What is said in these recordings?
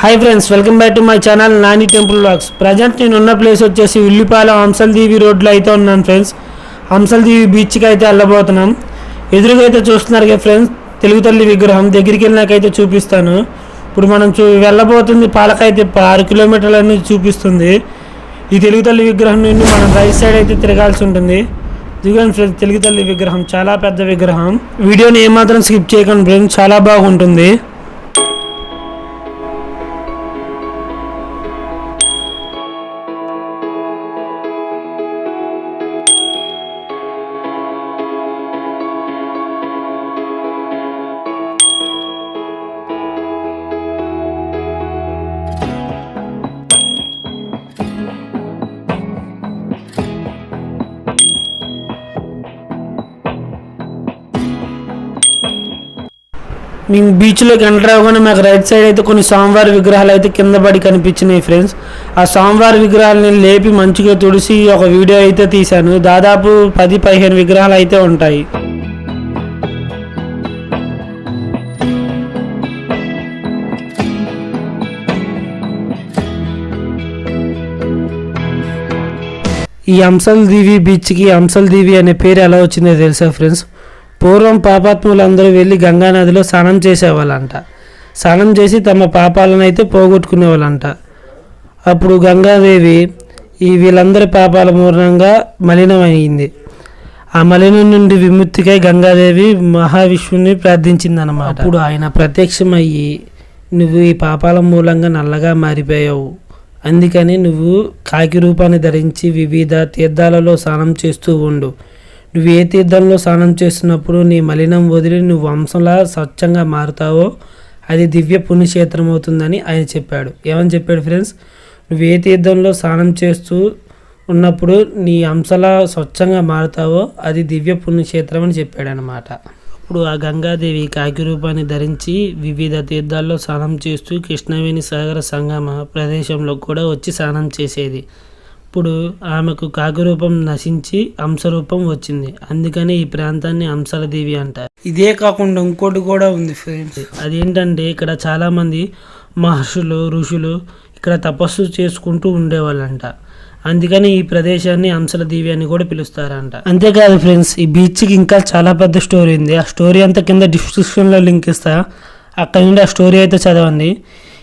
Hi friends welcome back to my channel Nani temple blogs present నేను ఉన్న place వచ్చేసి ఉల్లిపాలెం హంసల్దీవి రోడ్లో అయితే ఉన్నాను ఫ్రెండ్స్ హంసల్దీవి బీచ్కి అయితే వెళ్ళబోతున్నాం. ఎదురుగా అయితే చూస్తున్నారు కదా ఫ్రెండ్స్ తెలుగు తల్లి విగ్రహం దగ్గరికి వెళ్ళినాకైతే చూపిస్తాను. ఇప్పుడు మనం చూ వెళ్ళబోతుంది పాలకైతే ఆరు కిలోమీటర్లన్నీ చూపిస్తుంది. ఈ తెలుగు తల్లి విగ్రహం నుండి మనం రైట్ సైడ్ అయితే తిరగాల్సి ఉంటుంది. దిగండి ఫ్రెండ్స్ తెలుగు తల్లి విగ్రహం చాలా పెద్ద విగ్రహం. వీడియోని ఏమాత్రం స్కిప్ చేయకండి ఫ్రెండ్స్ చాలా బాగుంటుంది. మేము బీచ్లోకి ఎంటర్ అవ్వగానే మాకు రైట్ సైడ్ అయితే కొన్ని స్వామివారి విగ్రహాలు అయితే కింద పడి కనిపించినాయి ఫ్రెండ్స్ ఆ స్వామివారి విగ్రహాలని లేపి మంచిగా తుడిసి ఒక వీడియో అయితే తీశాను. దాదాపు పది పదిహేను విగ్రహాలు అయితే ఉంటాయి. ఈ అంశల్ దీవి బీచ్కి అంశల్ దీవి అనే పేరు ఎలా వచ్చిందో తెలుసా ఫ్రెండ్స్ పూర్వం పాపాత్ములందరూ వెళ్ళి గంగా నదిలో స్నానం చేసేవాళ్ళంట. స్నానం చేసి తమ పాపాలనైతే పోగొట్టుకునేవాళ్ళంట. అప్పుడు గంగాదేవి ఈ వీళ్ళందరి పాపాల మూలంగా మలినమైంది. ఆ మలినం నుండి విముక్తికై గంగాదేవి మహావిష్ణుని ప్రార్థించిందనమాట అప్పుడు ఆయన ప్రత్యక్షమయ్యి నువ్వు ఈ పాపాల మూలంగా నల్లగా మారిపోయావు. అందుకని నువ్వు కాకి రూపాన్ని ధరించి వివిధ తీర్థాలలో స్నానం చేస్తూ ఉండు. నువ్వు ఏ తీర్థంలో స్నానం చేస్తున్నప్పుడు నీ మలినం వదిలి నువ్వు వంశంలా స్వచ్ఛంగా మారుతావో అది దివ్య పుణ్యక్షేత్రం అవుతుందని ఆయన చెప్పాడు. ఏమని చెప్పాడు ఫ్రెండ్స్? నువ్వు ఏ తీర్థంలో స్నానం చేస్తూ ఉన్నప్పుడు నీ అంశలా స్వచ్ఛంగా మారుతావో అది దివ్య పుణ్యక్షేత్రం అని చెప్పాడు అనమాట అప్పుడు ఆ గంగాదేవి కాకి రూపాన్ని ధరించి వివిధ తీర్థాల్లో స్నానం చేస్తూ కృష్ణవేణి సాగర సంగమ ప్రదేశంలో కూడా వచ్చి స్నానం చేసేది. ఇప్పుడు ఆమెకు కాకి రూపం నశించి అంశరూపం వచ్చింది. అందుకని ఈ ప్రాంతాన్ని అంశల దేవి అంటారు. ఇదే కాకుండా ఇంకోటి కూడా ఉంది ఫ్రెండ్స్. అదేంటంటే ఇక్కడ చాలా మంది మహర్షులు ఋషులు ఇక్కడ తపస్సు చేసుకుంటూ ఉండేవాళ్ళంట. అందుకని ఈ ప్రదేశాన్ని అంశల దీవి అని కూడా పిలుస్తారంట. అంతేకాదు ఫ్రెండ్స్ ఈ బీచ్కి ఇంకా చాలా పెద్ద స్టోరీ ఉంది. ఆ స్టోరీ అంతా కింద డిస్క్రిప్షన్లో లింక్ ఇస్తా. అక్కడ నుండి ఆ స్టోరీ అయితే చదవండి.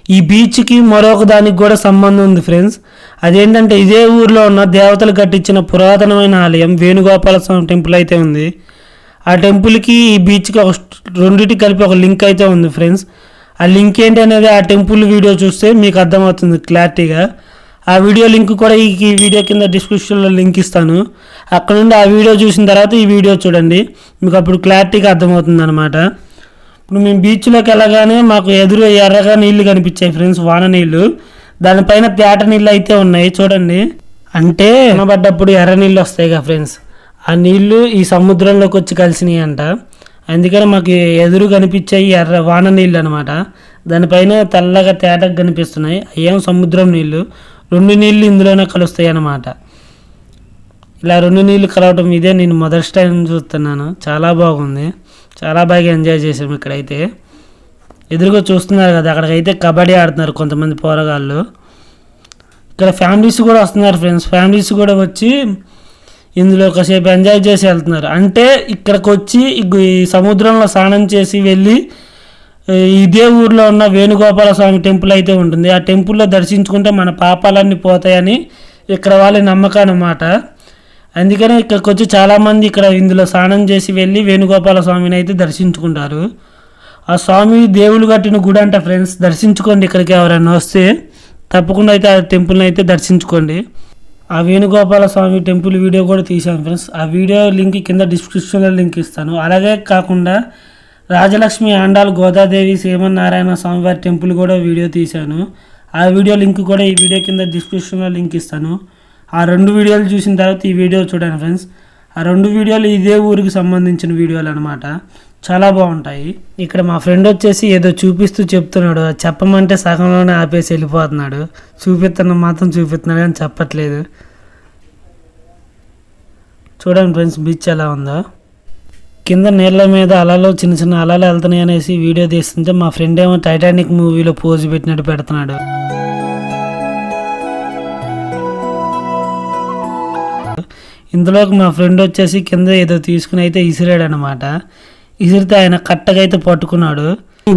ఈ బీచ్కి మరొక దానికి కూడా సంబంధం ఉంది ఫ్రెండ్స్. అదేంటంటే ఇదే ఊర్లో ఉన్న దేవతలు కట్టించిన పురాతనమైన ఆలయం వేణుగోపాల స్వామి టెంపుల్ అయితే ఉంది. ఆ టెంపుల్కి ఈ బీచ్కి ఒక రెండింటికి కలిపి ఒక లింక్ అయితే ఉంది ఫ్రెండ్స్. ఆ లింక్ ఏంటి అనేది ఆ టెంపుల్ వీడియో చూస్తే మీకు అర్థమవుతుంది క్లారిటీగా. ఆ వీడియో లింక్ కూడా ఈ వీడియో కింద డిస్క్రిప్షన్లో లింక్ ఇస్తాను. అక్కడ నుండి ఆ వీడియో చూసిన తర్వాత ఈ వీడియో చూడండి. మీకు అప్పుడు క్లారిటీగా అర్థమవుతుంది అనమాట ఇప్పుడు మేము బీచ్లోకి వెళ్ళగానే మాకు ఎదురు ఎర్రగా నీళ్ళు కనిపించాయి ఫ్రెండ్స్ వాన నీళ్ళు. దానిపైన తేట నీళ్ళు అయితే ఉన్నాయి చూడండి. అంటే అనబడ్డప్పుడు ఎర్ర నీళ్ళు వస్తాయి కదా ఫ్రెండ్స్ ఆ నీళ్ళు ఈ సముద్రంలోకి వచ్చి కలిసినాయి అంట. అందుకని మాకు ఎదురు కనిపించాయి ఎర్ర వాన నీళ్ళు అనమాట దానిపైన తెల్లగా తేటకు కనిపిస్తున్నాయి. అయ్యేం సముద్రం నీళ్ళు రెండు నీళ్ళు ఇందులోనే కలుస్తాయి అన్నమాట. ఇలా రెండు నీళ్ళు కలవటం ఇదే నేను మొదటి టైం చూస్తున్నాను. చాలా బాగుంది. చాలా బాగా ఎంజాయ్ చేసాము ఇక్కడైతే. ఎదురుగా చూస్తున్నారు కదా అక్కడికైతే కబడ్డీ ఆడుతున్నారు కొంతమంది పోరగాళ్ళు. ఇక్కడ ఫ్యామిలీస్ కూడా వస్తున్నారు ఫ్రెండ్స్. ఫ్యామిలీస్ కూడా వచ్చి ఇందులో ఒకసేపు ఎంజాయ్ చేసి వెళ్తున్నారు. అంటే ఇక్కడికి వచ్చి ఈ సముద్రంలో స్నానం చేసి వెళ్ళి ఈ ఇదే ఊర్లో ఉన్న వేణుగోపాల స్వామి టెంపుల్ అయితే ఉంటుంది. ఆ టెంపుల్లో దర్శించుకుంటే మన పాపాలన్నీ పోతాయని ఇక్కడ వాళ్ళ నమ్మకం అన్నమాట. అందుకనే ఇక్కడికి వచ్చి చాలామంది ఇక్కడ ఇందులో స్నానం చేసి వెళ్ళి వేణుగోపాల స్వామిని అయితే దర్శించుకుంటారు. ఆ స్వామి దేవుడు కట్టిన గుడి అంట ఫ్రెండ్స్ దర్శించుకోండి ఇక్కడికి ఎవరైనా వస్తే. తప్పకుండా అయితే ఆ టెంపుల్ని అయితే దర్శించుకోండి. ఆ వేణుగోపాల స్వామి టెంపుల్ వీడియో కూడా తీశాను ఫ్రెండ్స్. ఆ వీడియో లింక్ కింద డిస్క్రిప్షన్లో లింక్ ఇస్తాను. అలాగే కాకుండా రాజలక్ష్మి ఆండాల్ గోదాదేవి శ్రీమన్నారాయణ స్వామివారి టెంపుల్ కూడా వీడియో తీశాను. ఆ వీడియో లింక్ కూడా ఈ వీడియో కింద డిస్క్రిప్షన్లో లింక్ ఇస్తాను. ఆ రెండు వీడియోలు చూసిన తర్వాత ఈ వీడియో చూడండి ఫ్రెండ్స్. ఆ రెండు వీడియోలు ఇదే ఊరికి సంబంధించిన వీడియోలు అనమాట చాలా బాగుంటాయి. ఇక్కడ మా ఫ్రెండ్ వచ్చేసి ఏదో చూపిస్తూ చెప్తున్నాడు. అది చెప్పమంటే సగంలోనే ఆపేసి వెళ్ళిపోతున్నాడు. చూపిస్తున్న మాత్రం చూపిస్తున్నాడు కానీ చెప్పట్లేదు. చూడండి ఫ్రెండ్స్ బీచ్ ఎలా ఉందో. కింద నీళ్ళ మీద అలలు చిన్న చిన్న అలలు వెళ్తున్నాయి అనేసి వీడియో తీస్తుంటే మా ఫ్రెండ్ ఏమో టైటానిక్ మూవీలో పోజ్ పెట్టినట్టు పెడుతున్నాడు. ఇందులోకి మా ఫ్రెండ్ వచ్చేసి కింద ఏదో తీసుకుని అయితే ఇసిరాడు అనమాట ఇసిరితే ఆయన కట్టగా అయితే పట్టుకున్నాడు.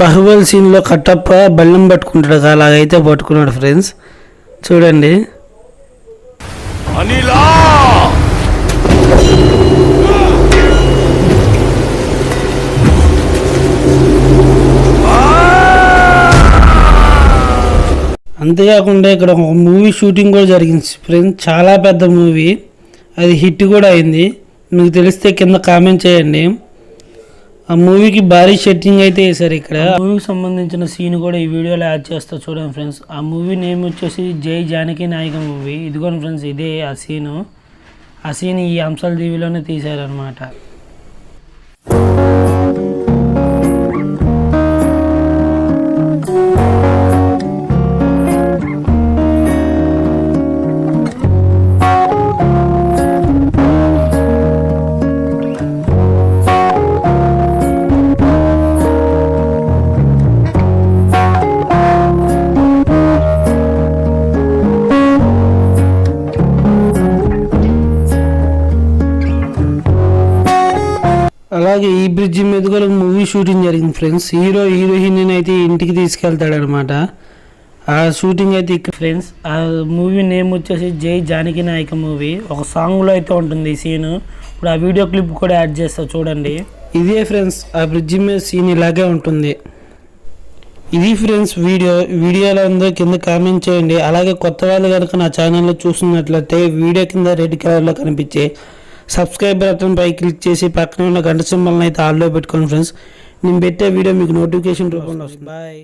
బాహుబలి సీన్లో కట్టప్ప బళ్ళం పట్టుకుంటాడు కదా, అలాగైతే పట్టుకున్నాడు ఫ్రెండ్స్. చూడండి. అనిలా! అంతేకాకుండా ఇక్కడ ఒక మూవీ షూటింగ్ కూడా జరిగింది ఫ్రెండ్స్. చాలా పెద్ద మూవీ అది హిట్ కూడా అయింది. మీకు తెలిస్తే కింద కామెంట్ చేయండి. ఆ మూవీకి భారీ సెట్టింగ్ అయితే వేశారు ఇక్కడ. మూవీకి సంబంధించిన సీన్ కూడా ఈ వీడియోలో యాడ్ చేస్తా చూడండి ఫ్రెండ్స్. ఆ మూవీ నేమ్ వచ్చేసి జై జానకి నాయక మూవీ. ఇదిగోండి ఫ్రెండ్స్ ఇదే ఆ సీను. ఆ సీన్ ఈ అంశాల దీవిలోనే తీశారనమాట అలాగే ఈ బ్రిడ్జి మీద కూడా మూవీ షూటింగ్ జరిగింది ఫ్రెండ్స్. హీరో హీరోయిన్ అయితే ఇంటికి తీసుకెళ్తాడు అనమాట ఆ షూటింగ్ అయితే ఇక్కడ ఫ్రెండ్స్ ఆ మూవీ నేమ్ వచ్చేసి జై జానకి నాయక మూవీ. ఒక సాంగ్లో అయితే ఉంటుంది ఈ సీన్. ఇప్పుడు ఆ వీడియో క్లిప్ కూడా యాడ్ చేస్తా చూడండి. ఇదే ఫ్రెండ్స్ ఆ బ్రిడ్జి మీద సీన్ ఇలాగే ఉంటుంది. ఇది ఫ్రెండ్స్ వీడియో వీడియోలో ఉందో కింద కామెంట్ చేయండి. అలాగే కొత్త వాళ్ళు కనుక నా ఛానల్లో చూస్తున్నట్లయితే వీడియో కింద రెడ్ కలర్లో కనిపించే సబ్స్క్రైబ్ బటన్ పై క్లిక్ చేసి పక్కన ఉన్న గంట సింబల్ని అయితే ఆల్లో పెట్టుకోండి ఫ్రెండ్స్. నేను పెట్టే వీడియో మీకు నోటిఫికేషన్ రూపంలో వస్తుంది. బాయ్.